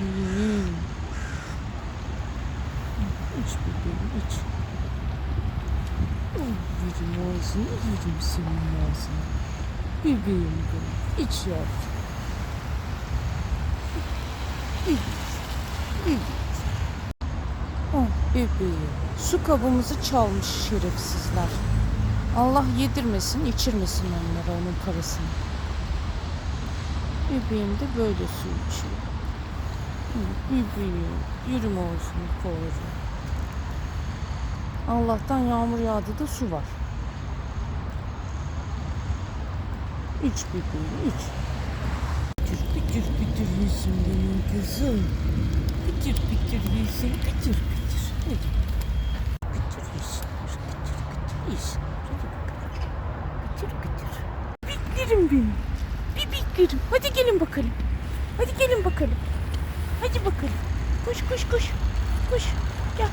bebeğim. İç bebeğim iç. Oh, yerim ağzını yerim senin ağzını. Bebeğim benim. İç yavrum. Evet. Oh bebeğim. Su kabımızı çalmış şerefsizler. Allah yedirmesin, içirmesin onlara onun parasını. Bebeğim de böyle su içiyor. Bebeğim, yürüme olsun kovucu. Allah'tan yağmur yağdı da su var. İç bebeğim, iç. Pütür pütür pütür yüzüm benim kızım. Pütür pütür yüzüm, pütür pütür. Hadi. Pütür yüzüm, pütür pütür yüzüm. Pütür pütür. Bibiklerim benim. Bibiklerim. Hadi gelin bakalım. Hadi gelin bakalım. Hadi bakalım. Koş koş koş. Koş. Gel.